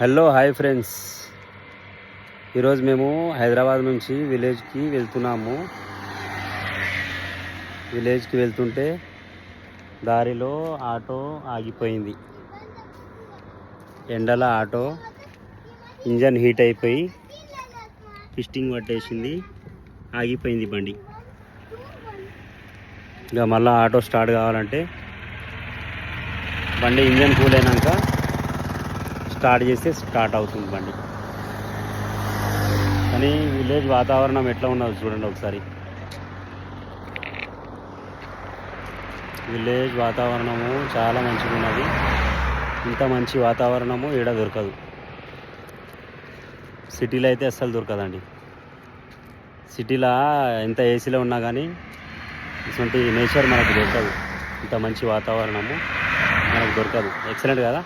Hello hi friends ఈరోజు మేము హైదరాబాద్ నుంచి విలేజ్కి వెళ్తున్నాము. విలేజ్కి వెళ్తుంటే దారిలో ఆటో ఆగిపోయింది. ఎండల ఆటో ఇంజన్ హీట్ అయిపోయి పిస్టింగ్ పట్టేసింది. ఆగిపోయింది బండి. ఇక మళ్ళీ ఆటో స్టార్ట్ కావాలంటే బండి ఇంజన్ కూల్ అయినాక స్టార్ట్ చేస్తే స్టార్ట్ అవుతుంది బండి. కానీ విలేజ్ వాతావరణం ఎట్లా ఉన్నదో చూడండి ఒకసారి. విలేజ్ వాతావరణము చాలా మంచిగా ఉన్నది. ఇంత మంచి వాతావరణము ఈడ దొరకదు. సిటీలో అయితే అస్సలు దొరకదండి. సిటీలో ఎంత ఏసీలో ఉన్నా కానీ ఇటువంటి నేచర్ మనకు దొరకదు. ఇంత మంచి వాతావరణము మనకు దొరకదు. ఎక్సలెంట్ కదా?